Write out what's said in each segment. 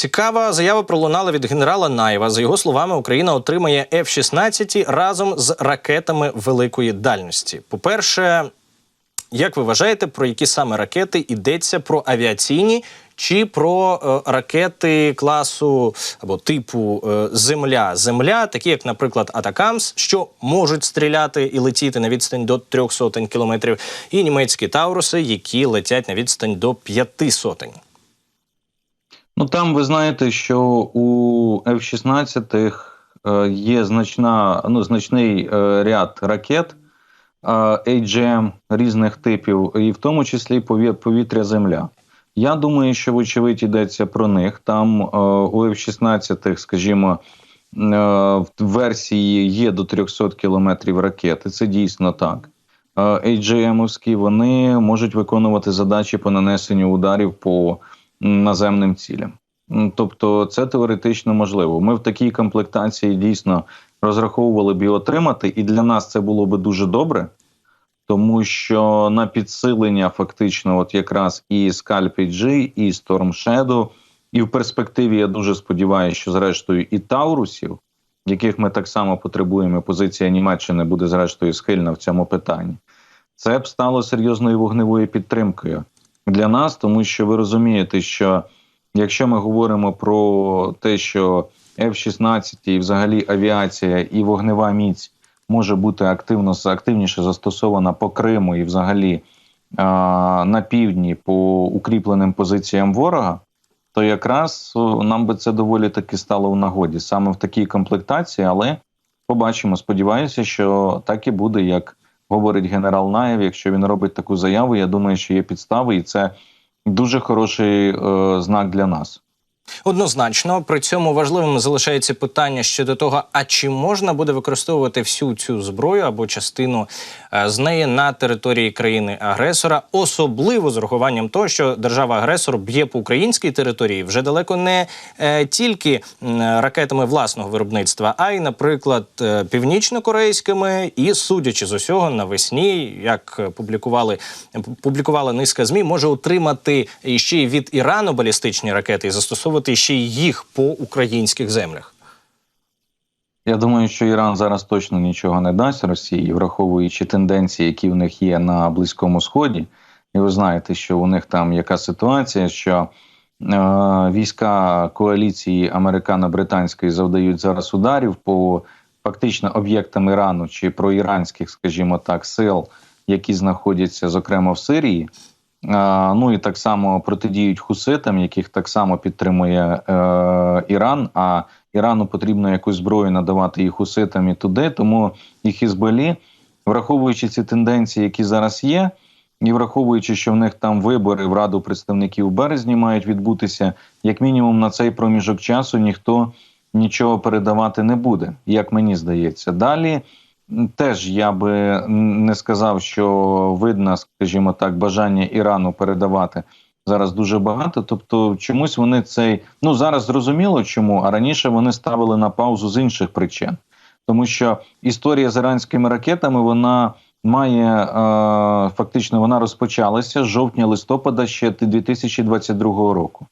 Цікава заява пролунала від генерала Наєва. За його словами, Україна отримає F-16 разом з ракетами великої дальності. По-перше, як ви вважаєте, про які саме ракети йдеться про авіаційні чи про е, ракети класу або типу е, Земля Земля, такі як, наприклад, Атакамс, що можуть стріляти і летіти на відстань до трьох сотень кілометрів, і німецькі Тауруси, які летять на відстань до п'яти сотень. Ну там ви знаєте, що у F-16 е, є значна, ну, значний е, ряд ракет е, AGM різних типів, і в тому числі повітря-земля. Я думаю, що вочевидь йдеться про них. Там у F-16, скажімо, в версії є до 300 кілометрів ракети. Це дійсно так. AGM-овські вони можуть виконувати задачі по нанесенню ударів по наземним цілям. Тобто, це теоретично можливо. Ми в такій комплектації дійсно розраховували б і отримати, і для нас це було би дуже добре, тому що на підсилення фактично, от якраз і Scalp G, і Storm Shadow, і в перспективі я дуже сподіваюся, що зрештою і Таурусів, яких ми так само потребуємо, позиція Німеччини буде зрештою схильна в цьому питанні. Це б стало серйозною вогневою підтримкою для нас, тому що ви розумієте, що якщо ми говоримо про те, що F-16 і взагалі авіація і вогнева міць може бути активно активніше застосована по Криму і взагалі а, на півдні по укріпленим позиціям ворога, то якраз нам би це доволі таки стало в нагоді саме в такій комплектації, але побачимо. Сподіваюся, що так і буде, як говорить генерал Наєв. Якщо він робить таку заяву, я думаю, що є підстави, і це дуже хороший е, знак для нас. Однозначно, при цьому важливим залишається питання щодо того, а чи можна буде використовувати всю цю зброю або частину е, з неї на території країни-агресора, особливо з урахуванням того, що держава-агресор б'є по українській території вже далеко не е, тільки ракетами власного виробництва, а й, наприклад, е, північно-корейськими, і судячи з усього, навесні, як публікували публікувала низка змі, може отримати ще й від Ірану балістичні ракети і застосовувати ще й їх по українських землях. Я думаю, що Іран зараз точно нічого не дасть Росії, враховуючи тенденції, які в них є на Близькому Сході. І ви знаєте, що у них там яка ситуація, що е, війська коаліції американо-британської завдають зараз ударів по фактично об'єктам Ірану чи проіранських, скажімо так, сил, які знаходяться зокрема в Сирії. Ну і так само протидіють хуситам, яких так само підтримує е, Іран. А Ірану потрібно якусь зброю надавати і хуситам, і туди. Тому і Хізболі, враховуючи ці тенденції, які зараз є, і враховуючи, що в них там вибори в раду представників у березні мають відбутися, як мінімум на цей проміжок часу ніхто нічого передавати не буде, як мені здається. Далі. Теж я би не сказав, що видно, скажімо так, бажання Ірану передавати зараз дуже багато. Тобто, чомусь вони цей ну зараз зрозуміло, чому а раніше вони ставили на паузу з інших причин, тому що історія з іранськими ракетами вона має е, фактично вона розпочалася з жовтня-листопада ще 2022 року.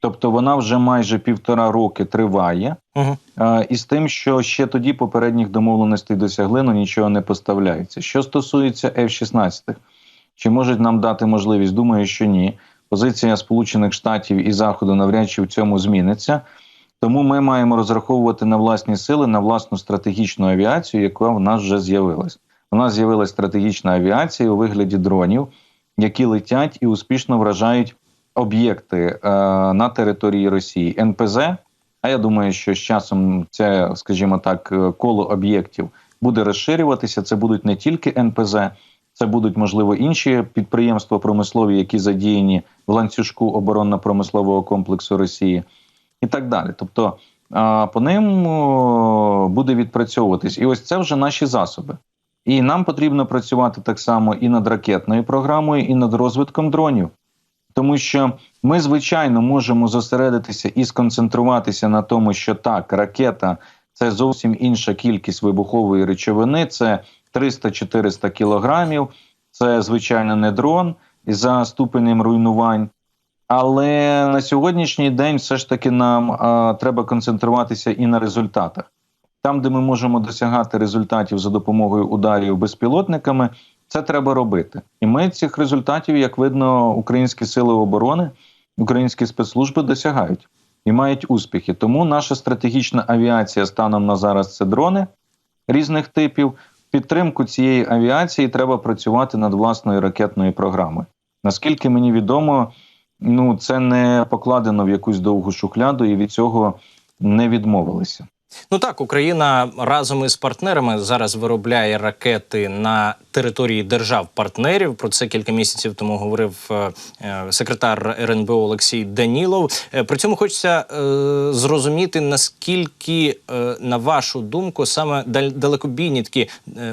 Тобто вона вже майже півтора роки триває. Угу. Е, І з тим, що ще тоді попередніх домовленостей досягли, ну нічого не поставляється. Що стосується F-16, чи можуть нам дати можливість? Думаю, що ні. Позиція Сполучених Штатів і Заходу навряд чи в цьому зміниться. Тому ми маємо розраховувати на власні сили, на власну стратегічну авіацію, яка в нас вже з'явилась. У нас з'явилася стратегічна авіація у вигляді дронів, які летять і успішно вражають об'єкти е, на території Росії. НПЗ. А я думаю, що з часом це, скажімо так, е, коло об'єктів буде розширюватися. Це будуть не тільки НПЗ, це будуть можливо інші підприємства промислові, які задіяні в ланцюжку оборонно-промислового комплексу Росії, і так далі. Тобто а, по ним буде відпрацьовуватись, і ось це вже наші засоби. І нам потрібно працювати так само і над ракетною програмою, і над розвитком дронів. Тому що ми, звичайно, можемо зосередитися і сконцентруватися на тому, що так, ракета це зовсім інша кількість вибухової речовини, це 300-400 кілограмів, це звичайно не дрон за ступенем руйнувань. Але на сьогоднішній день все ж таки нам а, треба концентруватися і на результатах. Там, де ми можемо досягати результатів за допомогою ударів безпілотниками, це треба робити. І ми цих результатів, як видно, українські сили оборони, українські спецслужби досягають і мають успіхи. Тому наша стратегічна авіація станом на зараз це дрони різних типів. Підтримку цієї авіації треба працювати над власною ракетною програмою. Наскільки мені відомо, ну це не покладено в якусь довгу шухляду, і від цього не відмовилися. Ну так, Україна разом із партнерами зараз виробляє ракети на території держав-партнерів. Про це кілька місяців тому говорив е, е, секретар РНБО Олексій Данілов. Е, При цьому хочеться зрозуміти, наскільки, на вашу думку, саме далекобійні такі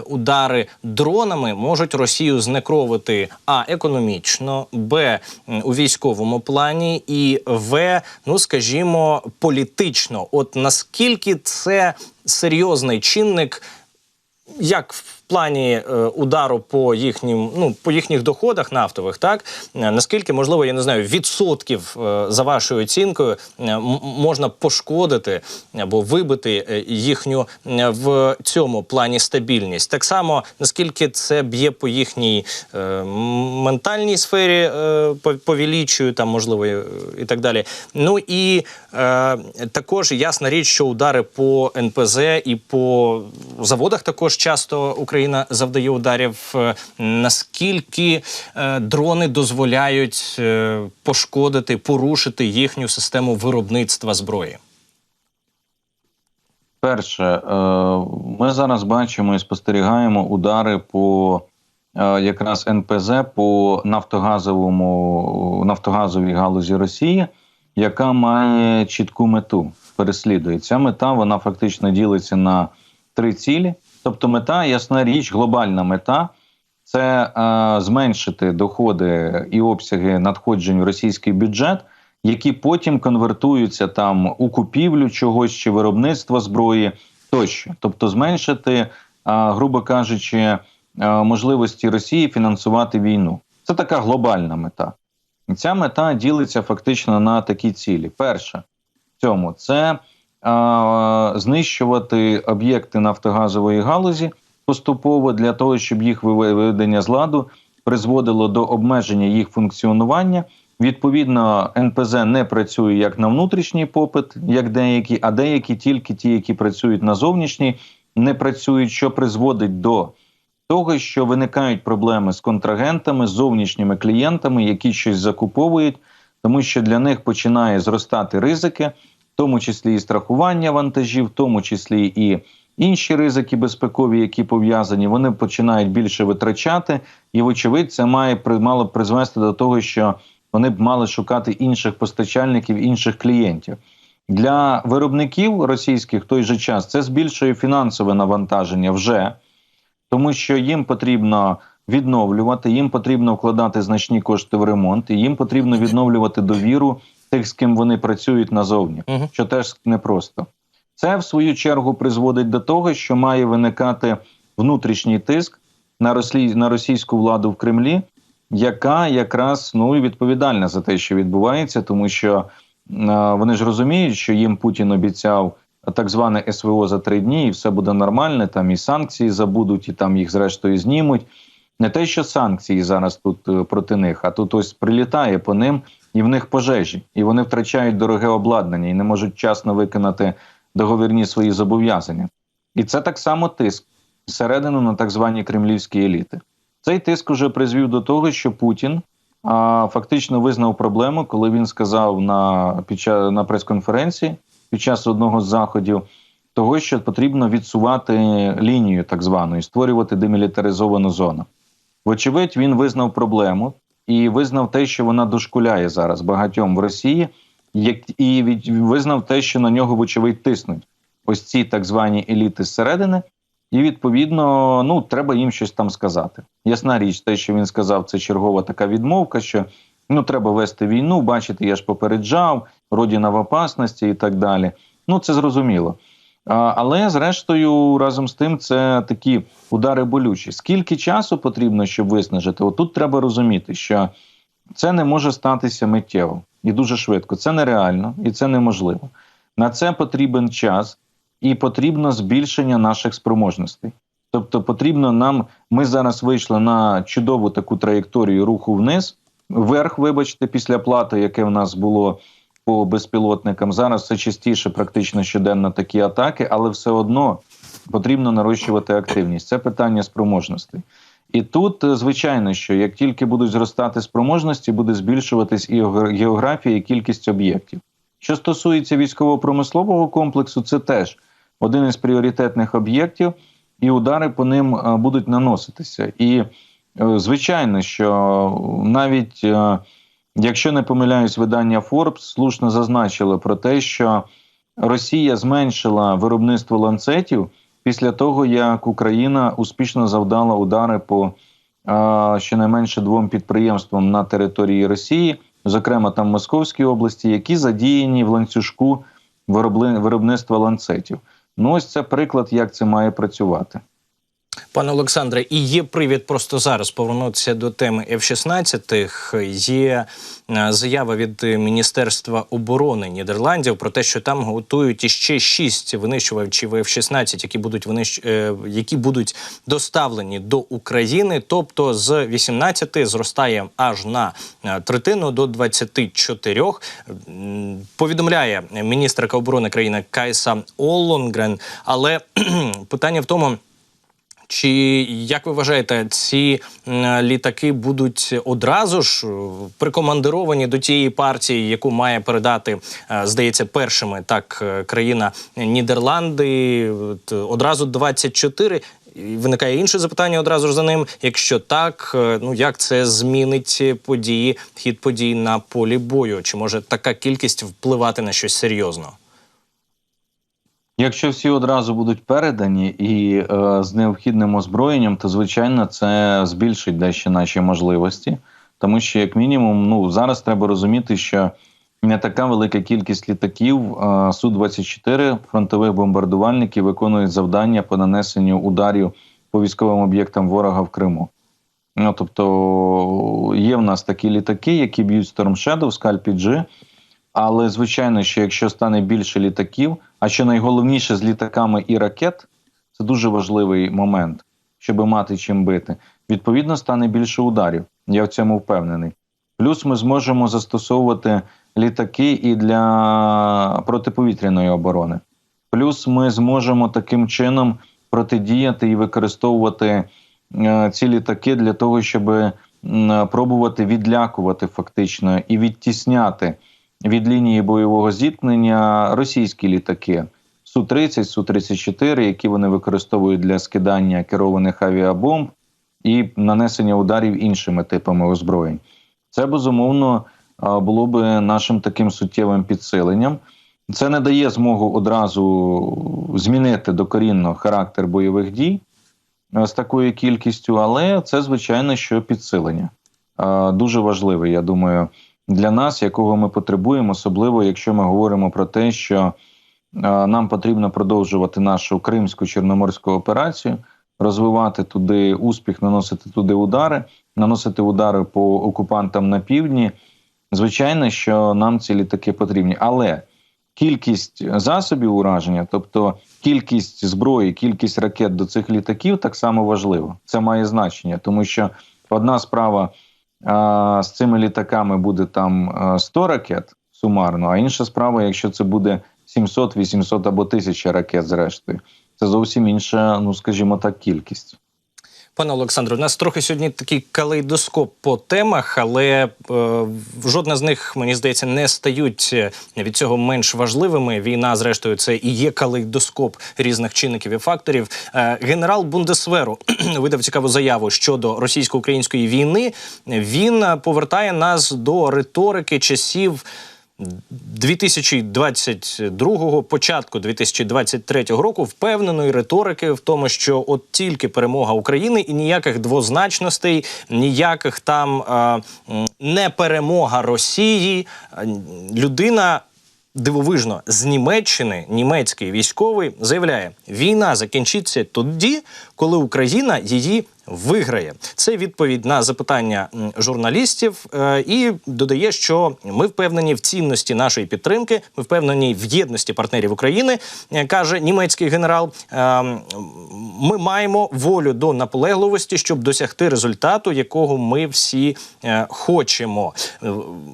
удари дронами можуть Росію знекровити а економічно, б у військовому плані, і в, ну скажімо, політично. От наскільки це серйозний чинник, як в плані е, удару по їхнім, ну по їхніх доходах нафтових, так Е, наскільки можливо, я не знаю, відсотків е, за вашою оцінкою можна пошкодити або вибити їхню в цьому плані стабільність, так само наскільки це б'є по їхній ментальній сфері, е, по- там можливо і, так далі. Ну і також ясна річ, що удари по НПЗ і по заводах також часто Україна завдає ударів. Е, Наскільки е, дрони дозволяють е, пошкодити, порушити їхню систему виробництва зброї? Перше, ми зараз бачимо і спостерігаємо удари по якраз НПЗ по нафтогазовому нафтогазовій галузі Росії, яка має чітку мету. Переслідує ця мета. Вона фактично ділиться на три цілі. Тобто, мета, ясна річ, глобальна мета це е, зменшити доходи і обсяги надходжень в російський бюджет, які потім конвертуються там у купівлю чогось чи виробництво зброї тощо, тобто зменшити, е, грубо кажучи, е, можливості Росії фінансувати війну. Це така глобальна мета. Ця мета ділиться фактично на такі цілі. Перше в цьому це знищувати об'єкти нафтогазової галузі поступово для того, щоб їх виведення з ладу призводило до обмеження їх функціонування. Відповідно, НПЗ не працює як на внутрішній попит, як деякі, а деякі тільки ті, які працюють на зовнішній, не працюють, що призводить до того, що виникають проблеми з контрагентами, з зовнішніми клієнтами, які щось закуповують, тому що для них починає зростати ризики, тому числі і страхування вантажів, в тому числі і інші ризики безпекові, які пов'язані, вони починають більше витрачати, і, вочевидь, це має мало призвести до того, що вони б мали шукати інших постачальників, інших клієнтів. Для виробників російських в той же час це збільшує фінансове навантаження вже, тому що їм потрібно відновлювати, їм потрібно вкладати значні кошти в ремонт, і їм потрібно відновлювати довіру тих, з ким вони працюють назовні, Мгм. що теж непросто. Це в свою чергу призводить до того, що має виникати внутрішній тиск на рослі... на російську владу в Кремлі, яка якраз ну і відповідальна за те, що відбувається, тому що е, вони ж розуміють, що їм Путін обіцяв так зване СВО за три дні, і все буде нормально. Там і санкції забудуть, і там їх зрештою знімуть. Не те, що санкції зараз тут е, проти них, а тут ось прилітає по ним, і в них пожежі, і вони втрачають дороге обладнання і не можуть вчасно виконати договірні свої зобов'язання. І це так само тиск всередину на так звані кремлівські еліти. Цей тиск уже призвів до того, що Путін а, фактично визнав проблему, коли він сказав на під час на прес-конференції під час одного з заходів, того, що потрібно відсувати лінію, так звану, і створювати демілітаризовану зону. Вочевидь, він визнав проблему і визнав те, що вона дошкуляє зараз багатьом в Росії, як і визнав те, що на нього, вочевидь, тиснуть ось ці так звані еліти зсередини. І відповідно, ну треба їм щось там сказати. Ясна річ, те, що він сказав, це чергова така відмовка, що ну треба вести війну. Бачите, я ж попереджав, родина в опасності і так далі. Ну це зрозуміло. Але зрештою, разом з тим, це такі удари болючі. Скільки часу потрібно, щоб виснажити? Отут треба розуміти, що Це не може статися миттєво і дуже швидко. Це нереально і це неможливо. На це потрібен час і потрібно збільшення наших спроможностей. Тобто, потрібно нам. Ми зараз вийшли на чудову таку траєкторію руху вниз, вверх, вибачте, після плати, яке в нас було по безпілотникам. Зараз все частіше, практично щоденно такі атаки, але все одно потрібно нарощувати активність. Це питання спроможностей. І тут, е, звичайно, що як тільки будуть зростати спроможності, буде збільшуватись і геогра- географія, і кількість об'єктів. Що стосується військово-промислового комплексу, це теж один із пріоритетних об'єктів, і удари по ним е, будуть наноситися. І е, звичайно, що навіть якщо не помиляюсь, видання Forbes слушно зазначило про те, що Росія зменшила виробництво ланцетів після того, як Україна успішно завдала удари по а, щонайменше двом підприємствам на території Росії, зокрема там Московській області, які задіяні в ланцюжку виробництва ланцетів. Ну, ось це приклад, як це має працювати. Пане Олександре, і є привід просто зараз повернутися до теми F-16. Є е, заява від Міністерства оборони Нідерландів про те, що там готують іще шість винищувачів F-16, які будуть винищ... е, які будуть доставлені до України. Тобто з 18 зростає аж на е, третину до 24. М, Повідомляє міністерка оборони країни Кайса Оллонгрен. Але питання в тому. Чи як ви вважаєте, ці літаки будуть одразу ж е, прикомандировані до тієї партії, яку має передати, е, здається, першими так е, країна Нідерланди? Одразу 24? І Виникає інше запитання одразу ж за ним. Якщо так, ну як це змінить події, хід подій на полі бою? Чи може така кількість впливати на щось серйозно? Якщо всі одразу будуть передані і е, з необхідним озброєнням, то звичайно це збільшить дещо наші можливості, тому що, як мінімум, ну зараз треба розуміти, що не така велика кількість літаків е, су 24 фронтових бомбардувальників виконують завдання по нанесенню ударів по військовим об'єктам ворога в Криму. Ну тобто є в нас такі літаки, які б'ють Storm Shadow, Scalp G, але звичайно, що якщо стане більше літаків, а що найголовніше з літаками і ракет, це дуже важливий момент, щоб мати чим бити. Відповідно, стане більше ударів. Я в цьому впевнений. Плюс ми зможемо застосовувати літаки і для протиповітряної оборони. Плюс ми зможемо таким чином протидіяти і використовувати е, ці літаки для того, щоб пробувати відлякувати фактично і відтісняти від лінії бойового зіткнення російські літаки Су-30, Су-34, які вони використовують для скидання керованих авіабомб і нанесення ударів іншими типами озброєнь. Це безумовно було би нашим таким суттєвим підсиленням. Це не дає змогу одразу змінити докорінно характер бойових дій з такою кількістю, але це звичайно що підсилення. Дуже важливе, я думаю, для нас, якого ми потребуємо, особливо якщо ми говоримо про те, що е, нам потрібно продовжувати нашу кримську чорноморську операцію, розвивати туди успіх, наносити туди удари, наносити удари по окупантам на півдні. Звичайно, що нам ці літаки потрібні, але кількість засобів ураження, тобто кількість зброї, кількість ракет до цих літаків, так само важливо. Це має значення, тому що одна справа з цими літаками буде там а, 100 ракет сумарно, а інша справа, якщо це буде 700, 800 або 1000 ракет, зрештою, це зовсім інша, ну скажімо так, кількість. Пане Олександре, у нас трохи сьогодні такий калейдоскоп по темах, але е, жодна з них, мені здається, не стають е, від цього менш важливими. Війна, зрештою, це і є калейдоскоп різних чинників і факторів. Е, генерал Бундесверу видав цікаву заяву щодо російсько-української війни. Він повертає нас до риторики часів. 2022-го, початку 2023 року впевненої риторики в тому, що от тільки перемога України і ніяких двозначностей, ніяких там е, не перемога Росії. Е, Людина дивовижно з Німеччини, німецький військовий заявляє: війна закінчиться тоді, коли Україна її виграє. Це відповідь на запитання журналістів е, і додає, що ми впевнені в цінності нашої підтримки. Ми впевнені в єдності партнерів України, е, каже німецький генерал. Е, Ми маємо волю до наполегливості, щоб досягти результату, якого ми всі хочемо.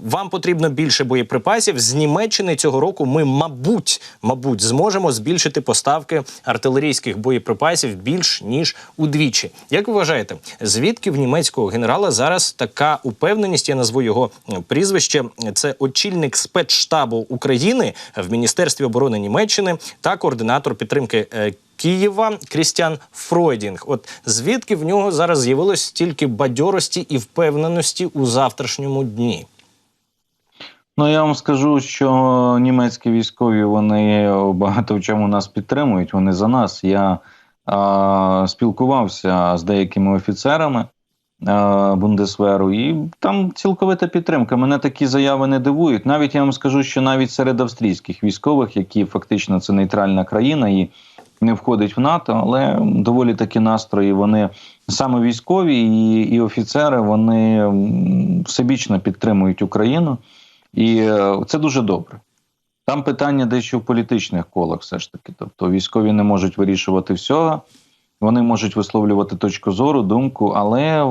Вам потрібно більше боєприпасів. З Німеччини цього року ми, мабуть, мабуть, зможемо збільшити поставки артилерійських боєприпасів більш ніж удвічі. Як ви вважаєте, звідки в німецького генерала зараз така упевненість? Я назву його е, прізвище. Це очільник спецштабу України в Міністерстві оборони Німеччини та координатор підтримки. е, Києва Крістіан Фройдінг. От звідки в нього зараз з'явилось стільки бадьорості і впевненості у завтрашньому дні? Ну я вам скажу, що німецькі військові вони багато в чому нас підтримують. Вони за нас. Я спілкувався з деякими офіцерами Бундесверу, і там цілковита підтримка. Мене такі заяви не дивують. Навіть я вам скажу, що навіть серед австрійських військових, які фактично це нейтральна країна і не входить в НАТО, але доволі такі настрої. Вони саме військові і, і офіцери вони всебічно підтримують Україну. І е, це дуже добре. Там питання дещо в політичних колах, все ж таки. Тобто військові не можуть вирішувати всього, вони можуть висловлювати точку зору, думку, але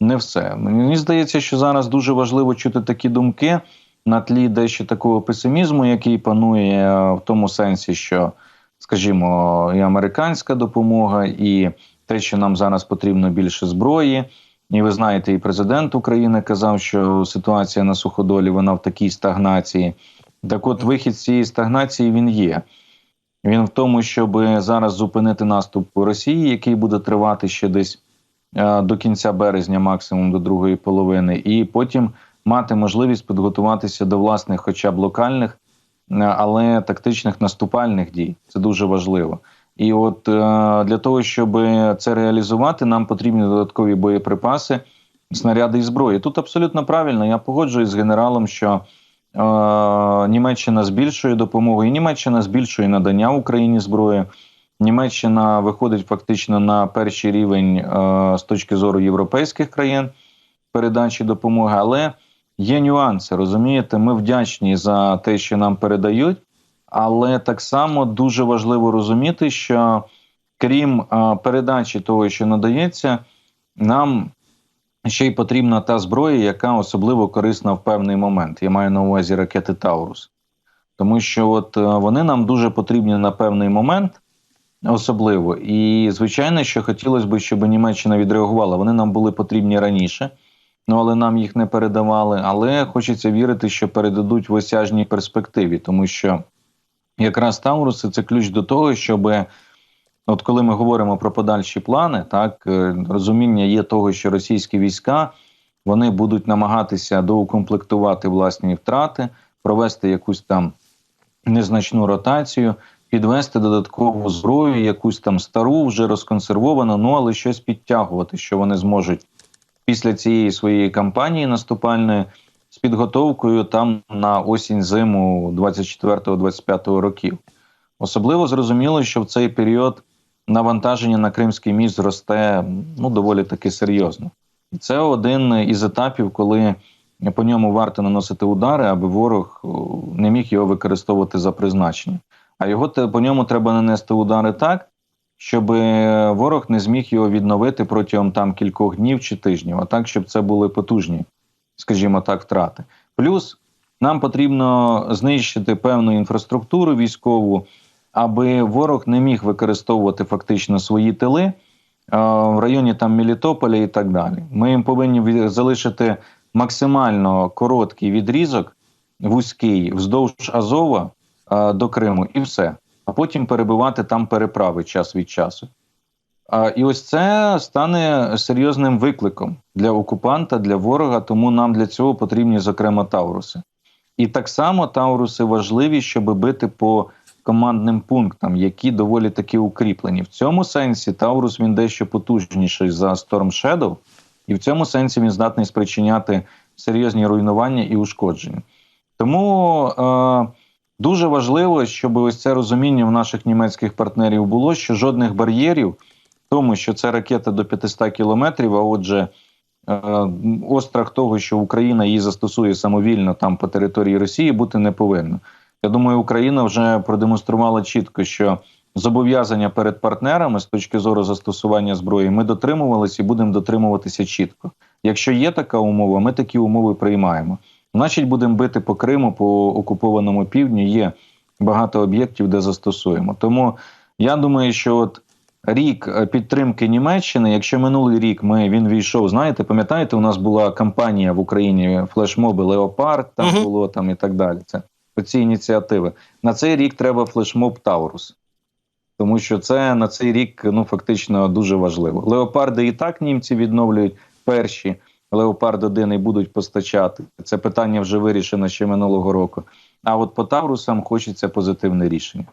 не все. Мені здається, що зараз дуже важливо чути такі думки на тлі дещо такого песимізму, який панує в тому сенсі, що, скажімо, і американська допомога, і те, що нам зараз потрібно більше зброї. І ви знаєте, і президент України казав, що ситуація на суходолі вона в такій стагнації. Так, от вихід з цієї стагнації він є. Він в тому, щоб зараз зупинити наступ Росії, який буде тривати ще десь е, до кінця березня, максимум до другої половини, і потім мати можливість підготуватися до власних, хоча б локальних, е, але тактичних наступальних дій. Це дуже важливо. І от е, для того, щоб це реалізувати, нам потрібні додаткові боєприпаси, снаряди і зброї. Тут абсолютно правильно. Я погоджуюсь з генералом, що Німеччина збільшує допомогу, і Німеччина збільшує надання Україні зброї. Німеччина виходить фактично на перший рівень з точки зору європейських країн передачі допомоги, але є нюанси. Розумієте, ми вдячні за те, що нам передають. Але так само дуже важливо розуміти, що крім передачі того, що надається, нам ще й потрібна та зброя, яка особливо корисна в певний момент. Я маю на увазі ракети Таурус. Тому що от е, вони нам дуже потрібні на певний момент, особливо. І звичайно, що хотілося б, щоб Німеччина відреагувала. Вони нам були потрібні раніше, ну але нам їх не передавали. Але хочеться вірити, що передадуть в осяжній перспективі, тому що якраз Тауруси це ключ до того, щоб от коли ми говоримо про подальші плани, так е, розуміння є того, що російські війська вони будуть намагатися доукомплектувати власні втрати, провести якусь там незначну ротацію, підвести додаткову зброю, якусь там стару, вже розконсервовану, ну але щось підтягувати, що вони зможуть після цієї своєї кампанії наступальної з підготовкою там на осінь зиму 24-25 років. Особливо зрозуміло, що в цей період навантаження на Кримський міст зросте ну доволі таки серйозно. І це один із етапів, коли по ньому варто наносити удари, аби ворог не міг його використовувати за призначенням. А його по ньому треба нанести удари так, щоб ворог не зміг його відновити протягом там кількох днів чи тижнів, а так, щоб це були потужні, скажімо так, втрати. Плюс нам потрібно знищити певну інфраструктуру військову, аби ворог не міг використовувати фактично свої тили е, в районі там Мелітополя і так далі. Ми їм повинні залишити максимально короткий відрізок, вузький, вздовж Азова е, до Криму, і все. А потім перебивати там переправи час від часу. І ось це стане серйозним викликом для окупанта, для ворога, тому нам для цього потрібні, зокрема, Тауруси. І так само Тауруси важливі, щоб бити по командним пунктам, які доволі таки укріплені. В цьому сенсі Таурус він дещо потужніший за Storm Shadow, і в цьому сенсі він здатний спричиняти серйозні руйнування і ушкодження. Тому е, дуже важливо, щоб ось це розуміння в наших німецьких партнерів було, що жодних бар'єрів тому, що це ракета до 500 кілометрів. А отже, е, острах того, що Україна її застосує самовільно там по території Росії, бути не повинно. Я думаю, Україна вже продемонструвала чітко, що зобов'язання перед партнерами з точки зору застосування зброї ми дотримувалися і будемо дотримуватися чітко. Якщо є така умова, ми такі умови приймаємо. Значить, будемо бити по Криму, по окупованому півдню. Є багато об'єктів, де застосуємо. Тому я думаю, що от рік е, підтримки Німеччини, якщо минулий рік ми він війшов, знаєте, пам'ятаєте, у нас була кампанія в Україні флешмоби Леопард, там Мгм. було там і так далі. Це оці ініціативи. На цей рік треба флешмоб Таурус. Тому що це на цей рік ну фактично дуже важливо. Леопарди і так німці відновлюють перші. Леопард 1 і будуть постачати. Це питання вже вирішено ще минулого року. А от по Таврусам хочеться позитивне рішення.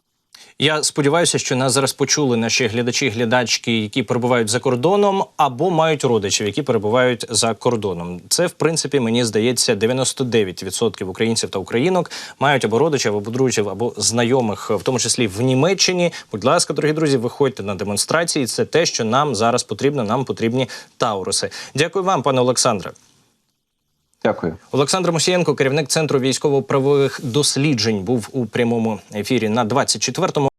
Я сподіваюся, що нас зараз почули наші глядачі, глядачки, які перебувають за кордоном, або мають родичів, які перебувають за кордоном. Це, в принципі, мені здається, 99% українців та українок мають або родичів, або друзів, або знайомих, в тому числі в Німеччині. Будь ласка, дорогі друзі, виходьте на демонстрації. Це те, що нам зараз потрібно. Нам потрібні тауруси. Дякую вам, пане Олександре. Дякую. Олександр Мусієнко, керівник центру військово-правових досліджень, був у прямому ефірі на 24-му.